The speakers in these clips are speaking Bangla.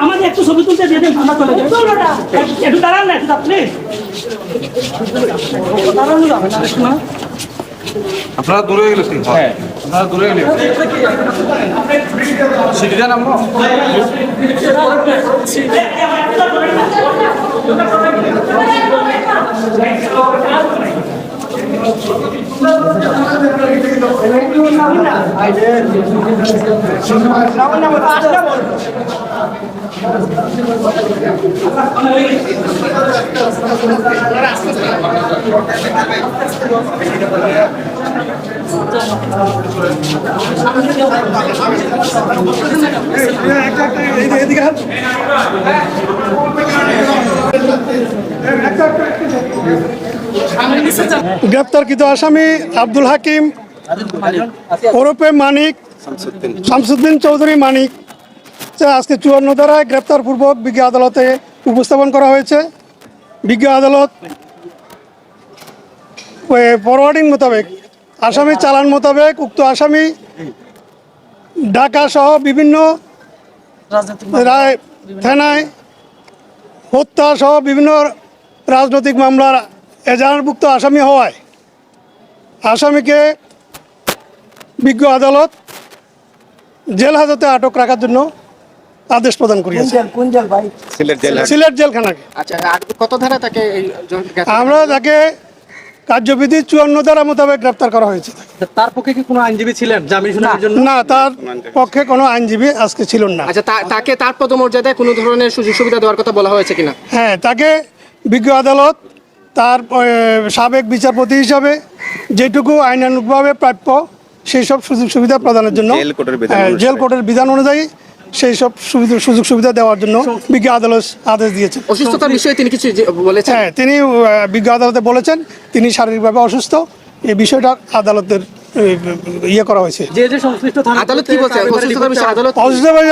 আমাদের একটু ছবি তুলতে দিয়ে দিন আমরা চলে যাই একটু দাঁড়ান না প্লিজ দাঁড়ানো যাবে না আপনারা দূরে গেলে হ্যাঁ। আপনারা দূরে গেলে সিটিটা নামবো? গ্রেপ্তারকৃত আসামি আব্দুল হাকিম ওরফে মানিক শামসুদ্দিন চৌধুরী মানিক। আজকে চুয়ান্ন ধারায় গ্রেপ্তারপূর্বক বিজ্ঞ আদালতে উপস্থাপন করা হয়েছে। বিজ্ঞ আদালত ফরওয়ার্ডিং মোতাবেক আসামি চালান মোতাবেক উক্ত আসামি ঢাকা সহ বিভিন্ন থানায় হত্যা সহ বিভিন্ন রাজনৈতিক মামলার এজাহারভুক্ত আসামি হওয়ায় আসামিকে বিজ্ঞ আদালত জেল হাজতে আটক রাখার জন্য আদেশ প্রদান করিয়েছে। সিলেট জেলখানাকে। আচ্ছা কত ধারা তাকে আমরা তাকে কার্যবিধি চুয়ান্ন ধারা মোতাবেক গ্রেপ্তার করা হয়েছে। তার পক্ষে কি কোনো আইনজীবী ছিলেন? জামিন শুনানির জন্য? না তার পক্ষে কোনো আইনজীবী আজকে ছিল না। আচ্ছা তা- তাকে তার পদমর্যাদায় কোনো ধরনের সুযোগ সুবিধা দেওয়ার কথা বলা হয়েছে কিনা? হ্যাঁ তাকে বিজ্ঞ আদালত তার সাবেক বিচারপতি হিসাবে যেটুকু আইনানুগভাবে প্রাপ্য সেই সব সুযোগ সুবিধা প্রদানের জন্য জেল বিধান হ্যাঁ, বিধান অনুযায়ী সেই সব সুবিধা সুযোগ সুবিধা দেওয়ার জন্য বিজ্ঞ আদালত আদেশ দিয়েছেন। অসুস্থতার বিষয়ে তিনি কিছু বলেছেন? হ্যাঁ তিনি বিজ্ঞ আদালতে বলেছেন তিনি শারীরিকভাবে অসুস্থ। এই বিষয়টা আদালতের ইয়ে করা হয়েছে। আদালত কি বলছে? অসুস্থতার বিষয়ে আদালত অসুস্থ হয়ে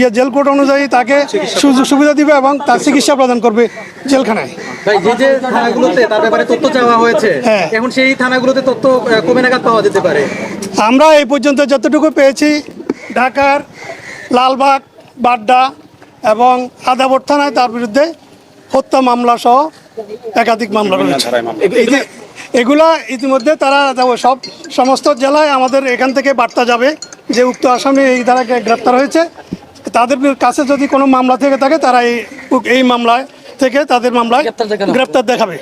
ইয়ে জেল কোড অনুযায়ী তাকে সুযোগ সুবিধা দিবে এবং তার চিকিৎসা প্রদান করবে জেলখানায়। ভাই যে যে থানাগুলোতে তার ব্যাপারে তথ্য চাওয়া হয়েছে হ্যাঁ। এখন সেই থানাগুলোতে তথ্য আহ, নাগাদ পাওয়া যেতে পারে। আমরা এই পর্যন্ত যতটুকু পেয়েছি ঢাকার লালবাগ বাড্ডা এবং আদাবর থানায় তার বিরুদ্ধে হত্যা মামলা সহ একাধিক মামলা রয়েছে। এগুলা ইতিমধ্যে তারা সব সমস্ত জেলায় আমাদের এখান থেকে বার্তা যাবে যে উক্ত আসামি এই ধারাকে গ্রেপ্তার হয়েছে। তাদের কাছে যদি কোনো মামলা থেকে থাকে তারা এই এই মামলায় থেকে তাদের মামলায় গ্রেপ্তার দেখাবে।